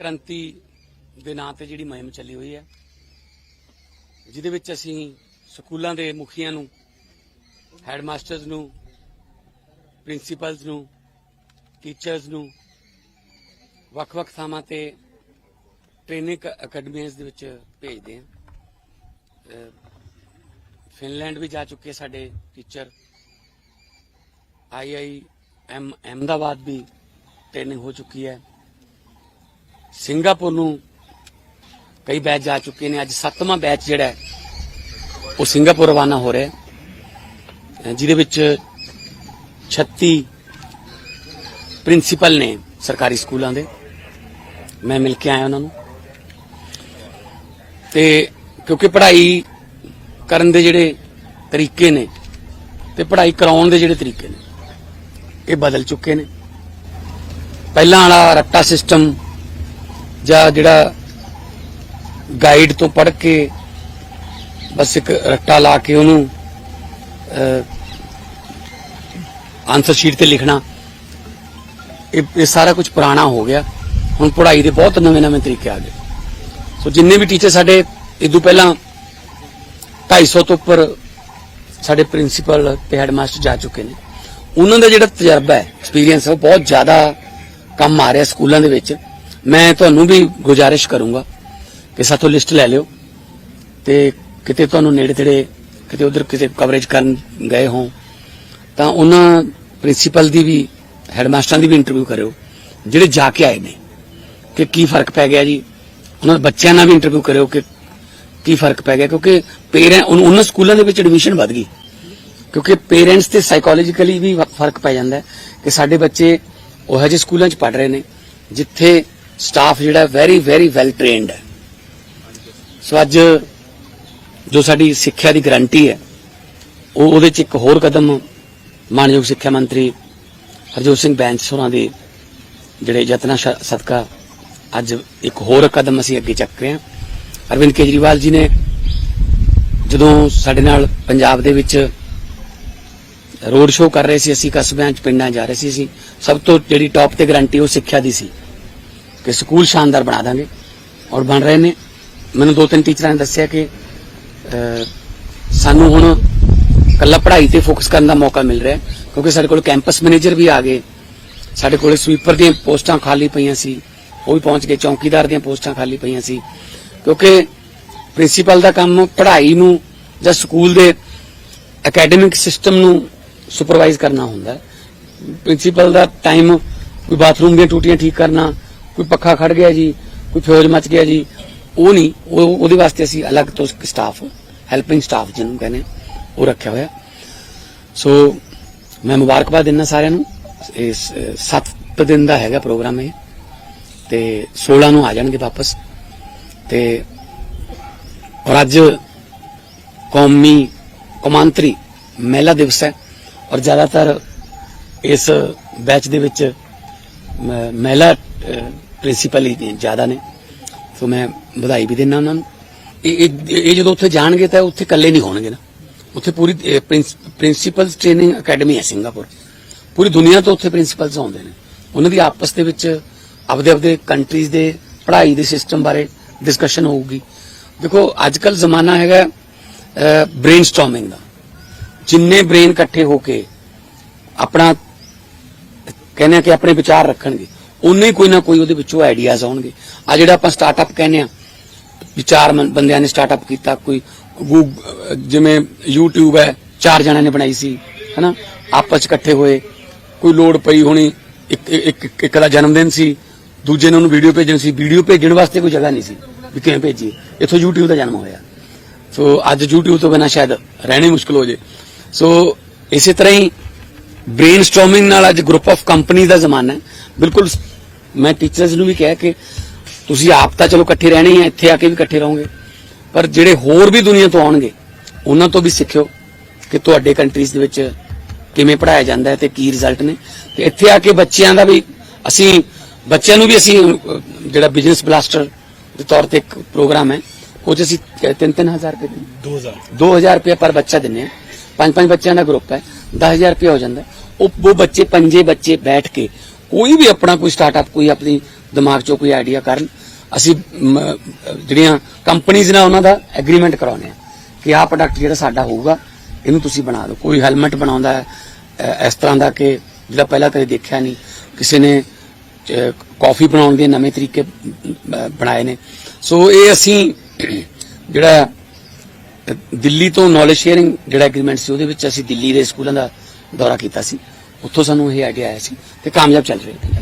ਕ੍ਰਾਂਤੀ ਦੇ ਨਾਂ ਤੇ ਜਿਹੜੀ ਮੁਹਿੰਮ ਚੱਲੀ ਹੋਈ ਹੈ, ਜਿਹਦੇ ਵਿੱਚ ਅਸੀਂ ਸਕੂਲਾਂ ਦੇ ਮੁਖੀਆਂ ਨੂੰ, ਹੈਡਮਾਸਟਰਸ ਨੂੰ, ਪ੍ਰਿੰਸੀਪਲਸ ਨੂੰ, ਟੀਚਰਸ ਨੂੰ, ਵੱਖ-ਵੱਖ ਥਾਵਾਂ ਤੇ ਟ੍ਰੇਨਿੰਗ ਅਕੈਡਮੀਆਂ ਦੇ ਵਿੱਚ ਭੇਜਦੇ ਹਾਂ। ਫਿਨਲੈਂਡ ਵੀ ਜਾ ਚੁੱਕੇ ਸਾਡੇ ਟੀਚਰ। ਆਈਆਈ ਐਮ ਅਹਿਮਦਾਬਾਦ ਵੀ ਟ੍ਰੇਨਿੰਗ ਹੋ ਚੁੱਕੀ ਹੈ। ਸਿੰਗਾਪੁਰ ਨੂੰ ਕਈ ਬੈਚ ਜਾ ਚੁੱਕੇ ਨੇ। ਅੱਜ ਸੱਤਵਾਂ ਬੈਚ ਜਿਹੜਾ ਉਹ ਸਿੰਗਾਪੁਰ ਰਵਾਨਾ ਹੋ ਰਿਹਾ ਜਿਹਦੇ ਵਿੱਚ 36 ਪ੍ਰਿੰਸੀਪਲ ਨੇ ਸਰਕਾਰੀ ਸਕੂਲਾਂ ਦੇ। ਮੈਂ ਮਿਲ ਕੇ ਆਇਆ ਉਹਨਾਂ ਨੂੰ। ਤੇ ਕਿਉਂਕਿ ਪੜ੍ਹਾਈ ਕਰਨ ਦੇ ਜਿਹੜੇ ਤਰੀਕੇ ਨੇ ਤੇ ਪੜ੍ਹਾਈ ਕਰਾਉਣ ਦੇ ਜਿਹੜੇ ਤਰੀਕੇ ਨੇ, ਇਹ ਬਦਲ ਚੁੱਕੇ ਨੇ। ਪਹਿਲਾਂ ਵਾਲਾ ਰੱਟਾ ਸਿਸਟਮ ਜਾਂ ਜਿਹੜਾ ਗਾਈਡ ਤੋਂ ਪੜ੍ਹ ਕੇ ਬਸ ਇੱਕ ਰੱਟਾ ਲਾ ਕੇ ਉਹਨੂੰ ਆਨਸਰ ਸ਼ੀਟ ਤੇ ਲਿਖਣਾ, ਇਹ ਇਹ ਸਾਰਾ ਕੁਝ ਪੁਰਾਣਾ ਹੋ ਗਿਆ। ਹੁਣ ਪੜ੍ਹਾਈ ਦੇ ਬਹੁਤ ਨਵੇਂ-ਨਵੇਂ ਤਰੀਕੇ ਆ ਗਏ। ਸੋ ਜਿੰਨੇ ਵੀ ਟੀਚਰ ਸਾਡੇ ਇਦੋਂ ਪਹਿਲਾਂ 250 ਤੋਂ ਉੱਪਰ ਸਾਡੇ ਪ੍ਰਿੰਸੀਪਲ ਤੇ ਹੈਡਮਾਸਟਰ ਜਾ ਚੁੱਕੇ ਨੇ। ਉਹਨਾਂ ਦਾ ਜਿਹੜਾ ਤਜਰਬਾ ਹੈ ਐਕਸਪੀਰੀਅੰਸ ਹੈ, ਉਹ ਬਹੁਤ ਜ਼ਿਆਦਾ ਕੰਮ ਆ ਰਿਹਾ ਸਕੂਲਾਂ ਦੇ ਵਿੱਚ। ਮੈਂ ਤੁਹਾਨੂੰ ਵੀ ਗੁਜ਼ਾਰਿਸ਼ ਕਰੂੰਗਾ ਕਿ ਸਾਥੋਂ ਲਿਸਟ ਲੈ ਲਿਓ ਤੇ ਕਿਤੇ ਤੁਹਾਨੂੰ ਨੇੜੇ ਤੇੜੇ ਕਿਤੇ ਉਧਰ ਕਿਤੇ ਕਵਰੇਜ ਕਰਨ ਗਏ ਹੋ, ਤਾਂ ਉਹਨਾਂ ਪ੍ਰਿੰਸੀਪਲ ਦੀ ਵੀ ਹੈਡਮਾਸਟਰਾਂ ਦੀ ਵੀ ਇੰਟਰਵਿਊ ਕਰਿਓ, ਜਿਹੜੇ ਜਾ ਕੇ ਆਏ ਨੇ, ਕਿ ਕੀ ਫ਼ਰਕ ਪੈ ਗਿਆ ਜੀ? ਉਹਨਾਂ ਦੇ ਬੱਚਿਆਂ ਨਾਲ ਵੀ ਇੰਟਰਵਿਊ ਕਰਿਓ ਕਿ ਕੀ ਫ਼ਰਕ ਪੈ ਗਿਆ, ਕਿਉਂਕਿ ਪੇਰੈਂਟ ਉਹਨਾਂ ਸਕੂਲਾਂ ਦੇ ਵਿੱਚ ਐਡਮਿਸ਼ਨ ਵੱਧ ਗਈ। ਕਿਉਂਕਿ ਪੇਰੈਂਟਸ ਤੇ ਸਾਈਕੋਲੋਜੀਕਲੀ ਵੀ ਫ਼ਰਕ ਪੈ ਜਾਂਦਾ ਕਿ ਸਾਡੇ ਬੱਚੇ ਉਹ ਜਿਹੇ ਸਕੂਲਾਂ 'ਚ ਪੜ ਰਹੇ ਨੇ, ਜਿੱਥੇ ਸਟਾਫ ਜਿਹੜਾ ਵੈਰੀ ਵੈਰੀ ਵੈਲ ਟ੍ਰੇਨਡ ਹੈ। ਸੋ ਅੱਜ ਜੋ ਸਾਡੀ ਸਿੱਖਿਆ ਦੀ ਗਰੰਟੀ ਹੈ, ਉਹ ਉਹਦੇ 'ਚ ਇੱਕ ਹੋਰ ਕਦਮ ਮਾਨਯੋਗ ਸਿੱਖਿਆ ਮੰਤਰੀ ਹਰਜੋਤ ਸਿੰਘ ਬੈਂਸ ਹੋਰਾਂ ਦੇ ਜਿਹੜੇ ਯਤਨਾਂ ਸਦਕਾ ਅੱਜ ਇੱਕ ਹੋਰ ਕਦਮ ਅਸੀਂ ਅੱਗੇ ਚੱਕ ਰਹੇ ਹਾਂ। ਅਰਵਿੰਦ ਕੇਜਰੀਵਾਲ ਜੀ ਨੇ ਜਦੋਂ ਸਾਡੇ ਨਾਲ ਪੰਜਾਬ ਦੇ ਵਿੱਚ ਰੋਡ ਸ਼ੋਅ ਕਰ ਰਹੇ ਸੀ, ਅਸੀਂ ਕਸਬਿਆਂ 'ਚ, ਪਿੰਡਾਂ ਜਾ ਰਹੇ ਸੀ, ਅਸੀਂ ਸਭ ਤੋਂ ਜਿਹੜੀ ਟੌਪ ਤੇ ਗਰੰਟੀ ਉਹ ਸਿੱਖਿਆ ਦੀ ਸੀ। ਕਿ ਸਕੂਲ ਸ਼ਾਨਦਾਰ ਬਣਾ ਦਾਂਗੇ ਔਰ ਬਣ ਰਹੇ ਨੇ। ਮੈਨੂੰ ਦੋ ਤਿੰਨ ਟੀਚਰਾਂ ਨੇ ਦੱਸਿਆ ਕਿ ਸਾਨੂੰ ਹੁਣ ਕੱਲਾ ਪੜ੍ਹਾਈ ਤੇ ਫੋਕਸ ਕਰਨ ਦਾ ਮੌਕਾ ਮਿਲ ਰਿਹਾ ਕਿਉਂਕਿ ਸਾਡੇ ਕੋਲ ਕੈਂਪਸ ਮੈਨੇਜਰ ਵੀ ਆ ਗਏ। ਸਾਡੇ ਕੋਲ ਸਵੀਪਰ ਦੀਆਂ ਪੋਸਟਾਂ ਖਾਲੀ ਪਈਆਂ ਸੀ, ਉਹ ਵੀ ਪਹੁੰਚ ਗਏ, ਚੌਕੀਦਾਰ ਦੀਆਂ ਪੋਸਟਾਂ ਖਾਲੀ ਪਈਆਂ ਸੀ। ਕਿਉਂਕਿ ਪ੍ਰਿੰਸੀਪਲ ਦਾ ਕੰਮ ਪੜ੍ਹਾਈ ਨੂੰ ਜਾਂ ਸਕੂਲ ਦੇ ਅਕੈਡਮਿਕ ਸਿਸਟਮ ਨੂੰ ਸੁਪਰਵਾਈਜ਼ ਕਰਨਾ ਹੁੰਦਾ ਹੈ। ਪ੍ਰਿੰਸੀਪਲ ਦਾ ਟਾਈਮ ਕੋਈ ਬਾਥਰੂਮ ਦੀਆਂ ਟੂਟੀਆਂ ਠੀਕ ਕਰਨਾ ਕੋਈ ਪੱਖਾ ਖੜ ਗਿਆ ਜੀ ਕੋਈ ਫਿਊਜ਼ ਮੱਚ ਗਿਆ ਜੀ ਉਹ ਨਹੀਂ ਉਹ ਉਹਦੇ ਵਾਸਤੇ ਅਸੀਂ ਅਲੱਗ ਤੋਂ ਸਟਾਫ ਹੈਲਪਿੰਗ ਸਟਾਫ ਜਿਹਨੂੰ ਕਹਿੰਦੇ ਆ, ਉਹ ਰੱਖਿਆ ਹੋਇਆ। ਸੋ ਮੈਂ ਮੁਬਾਰਕਬਾਦ ਦਿੰਦਾ ਸਾਰਿਆਂ ਨੂੰ। ਇਸ 7 ਦਿਨ ਦਾ ਹੈਗਾ ਪ੍ਰੋਗਰਾਮ ਇਹ। ਤੇ 16 ਨੂੰ ਆ ਜਾਣਗੇ ਵਾਪਸ। ਤੇ ਔਰ ਅੱਜ ਕੌਮੀ ਕੌਮਾਂਤਰੀ ਮਹਿਲਾ ਦਿਵਸ ਹੈ। ਔਰ ਜ਼ਿਆਦਾਤਰ ਇਸ ਬੈਚ ਦੇ ਵਿੱਚ ਮਹਿਲਾ ਪ੍ਰਿੰਸੀਪਲ ਹੀ ਜ਼ਿਆਦਾ ਨੇ। ਸੋ ਮੈਂ ਵਧਾਈ ਵੀ ਦਿੰਦਾ ਉਹਨਾਂ ਨੂੰ। ਇਹ ਇਹ- ਜਦੋਂ ਉੱਥੇ ਜਾਣਗੇ ਤਾਂ ਉੱਥੇ ਇਕੱਲੇ ਨਹੀਂ ਹੋਣਗੇ ਨਾ। ਉੱਥੇ ਪੂਰੀ ਪ੍ਰਿੰਸੀਪਲਸ ਟ੍ਰੇਨਿੰਗ ਅਕੈਡਮੀ ਹੈ ਸਿੰਗਾਪੁਰ। ਪੂਰੀ ਦੁਨੀਆ ਤੋਂ ਉੱਥੇ ਪ੍ਰਿੰਸੀਪਲਸ ਆਉਂਦੇ ਨੇ। ਉਹਨਾਂ ਦੀ ਆਪਸ ਦੇ ਵਿੱਚ ਆਪਦੇ ਆਪਦੇ ਕੰਟਰੀਜ਼ ਦੇ ਪੜ੍ਹਾਈ ਦੇ ਸਿਸਟਮ ਬਾਰੇ ਡਿਸਕਸ਼ਨ ਹੋਊਗੀ। ਦੇਖੋ ਅੱਜ ਕੱਲ ਜ਼ਮਾਨਾ ਹੈਗਾ ਬ੍ਰੇਨਸਟਾਰਮਿੰਗ ਦਾ। ਜਿੰਨੇ ਬ੍ਰੇਨ ਇਕੱਠੇ ਹੋ ਕੇ ਆਪਣਾ ਕਹਿੰਦੇ ਕਿ ਆਪਣੇ ਵਿਚਾਰ ਰੱਖਣਗੇ। ਉਨੇ ਹੀ ਕੋਈ ਨਾ ਕੋਈ ਉਹਦੇ ਵਿੱਚੋਂ ਆਈਡੀਆਜ਼ ਆਉਣਗੇ। ਆ ਜਿਹੜਾ ਆਪਾਂ ਸਟਾਰਟਅਪ ਕਹਿੰਦੇ ਆ ਵਿਚਾਰ ਬੰਦਿਆਂ ਨੇ ਸਟਾਰਟਅਪ ਕੀਤਾ, ਕੋਈ ਗੂਗ- ਜਿਵੇਂ YouTube ਹੈ, ਚਾਰ ਜਣਿਆਂ ਨੇ ਬਣਾਈ ਸੀ, ਹਨਾ? ਆਪਸ 'ਚ ਇਕੱਠੇ ਹੋਏ, ਕੋਈ ਲੋੜ ਪਈ ਹੋਣੀ, ਇੱਕ ਇੱਕ, ਇੱਕ- ਦਾ ਜਨਮ ਦਿਨ ਸੀ, ਦੂਜੇ ਨੇ ਉਹਨੂੰ ਵੀਡੀਓ ਭੇਜਣੀ ਸੀ ਵੀਡੀਓ ਭੇਜਣ ਵਾਸਤੇ ਕੋਈ ਜਗ੍ਹਾ ਨਹੀਂ ਸੀ, ਵੀ ਕਿਵੇਂ ਭੇਜੀ ਇੱਥੋਂ YouTube ਦਾ ਜਨਮ ਹੋਇਆ। ਸੋ ਅੱਜ YouTube ਤੋਂ ਬਿਨਾ ਸ਼ਾਇਦ ਰਹਿਣੀ ਮੁਸ਼ਕਲ ਹੋ ਜੇ। ਸੋ ਇਸੇ ਤਰ੍ਹਾਂ ਹੀ ਬ੍ਰੇਨਸਟਾਰਮਿੰਗ ਨਾਲ ਅੱਜ ਗਰੁੱਪ ਆਫ ਕੰਪਨੀ ਦਾ ਜ਼ਮਾਨਾ ਹੈ। ਬਿਲਕੁਲ ਮੈਂ ਟੀਚਰਸ ਨੂੰ ਵੀ ਕਿਹਾ ਕਿ ਤੁਸੀਂ ਆਪ ਤਾਂ ਚਲੋ ਇਕੱਠੇ ਰਹਿਣੇ ਹੀ ਆ ਇੱਥੇ ਆ ਕੇ ਵੀ ਇਕੱਠੇ ਰਹੋਗੇ। ਪਰ ਜਿਹੜੇ ਹੋਰ ਵੀ ਦੁਨੀਆ ਤੋਂ ਆਉਣਗੇ ਉਹਨਾਂ ਤੋਂ ਵੀ ਸਿੱਖਿਓ ਕਿ ਤੁਹਾਡੇ ਕੰਟਰੀਜ਼ ਦੇ ਵਿੱਚ ਕਿਵੇਂ ਪੜਾਇਆ ਜਾਂਦਾ ਹੈ ਤੇ ਕੀ ਰਿਜ਼ਲਟ ਨੇ। ਤੇ ਇੱਥੇ ਆ ਕੇ ਬੱਚਿਆਂ ਦਾ ਵੀ ਅਸੀਂ ਬੱਚਿਆਂ ਨੂੰ ਵੀ ਅਸੀਂ ਜਿਹੜਾ ਬਿਜ਼ਨਸ ਬਲਾਸਟਰ ਦੇ ਤੌਰ ਤੇ ਇੱਕ ਪ੍ਰੋਗਰਾਮ ਹੈ ਉਹ 'ਚ ਅਸੀਂ 3-3000 ਰੁਪਏ 2000 2000 ਰੁਪਏ ਪਰ ਬੱਚਾ ਦਿੰਨੇ ਆ ਪੰਜ ਪੰਜ ਬੱਚਿਆਂ ਦਾ ਗਰੁੱਪ ਹੈ 10000 ਰੁਪਏ ਹੋ ਜਾਂਦਾ। ਉਹ ਉਹ ਬੱਚੇ ਪੰਜੇ ਬੱਚੇ ਬੈਠ ਕੇ ਕੋਈ ਵੀ ਆਪਣਾ ਕੋਈ ਸਟਾਰਟਅਪ ਕੋਈ ਆਪਣੀ ਦਿਮਾਗ 'ਚੋਂ ਕੋਈ ਆਈਡੀਆ ਕਰਨ ਅਸੀਂ ਜਿਹੜੀਆਂ ਕੰਪਨੀਆਂ ਨਾਲ ਉਹਨਾਂ ਦਾ ਐਗਰੀਮੈਂਟ ਕਰਾਉਨੇ ਆ ਕਿ ਆਹ ਪ੍ਰੋਡਕਟ ਜਿਹੜਾ ਸਾਡਾ ਹੋਊਗਾ ਇਹਨੂੰ ਤੁਸੀਂ ਬਣਾ ਦਿਓ। ਕੋਈ ਹੈਲਮਟ ਬਣਾਉਂਦਾ ਇਸ ਤਰ੍ਹਾਂ ਦਾ ਕਿ ਜਿਹੜਾ ਪਹਿਲਾਂ ਕਦੇ ਦੇਖਿਆ ਨਹੀਂ ਕਿਸੇ ਨੇ ਅ, ਕਾਫੀ ਬਣਾਉਣ ਦੇ ਨਵੇਂ ਤਰੀਕੇ ਬਣਾਏ ਨੇ। ਸੋ ਇਹ ਅਸੀਂ ਜਿਹੜਾ ਦਿੱਲੀ ਤੋਂ ਨੌਲੇਜ ਸ਼ੇਅਰਿੰਗ ਜਿਹੜਾ ਐਗਰੀਮੈਂਟ ਸੀ ਉਹਦੇ ਵਿੱਚ ਅਸੀਂ ਦਿੱਲੀ ਦੇ ਸਕੂਲਾਂ ਦਾ ਦੌਰਾ ਕੀਤਾ ਸੀ। ਉੱਥੋਂ ਸਾਨੂੰ ਇਹ ਆਈਡੀਆ ਆਇਆ ਸੀ ਤੇ ਕਾਮਯਾਬ ਚੱਲ ਰਹੇ ਨੇ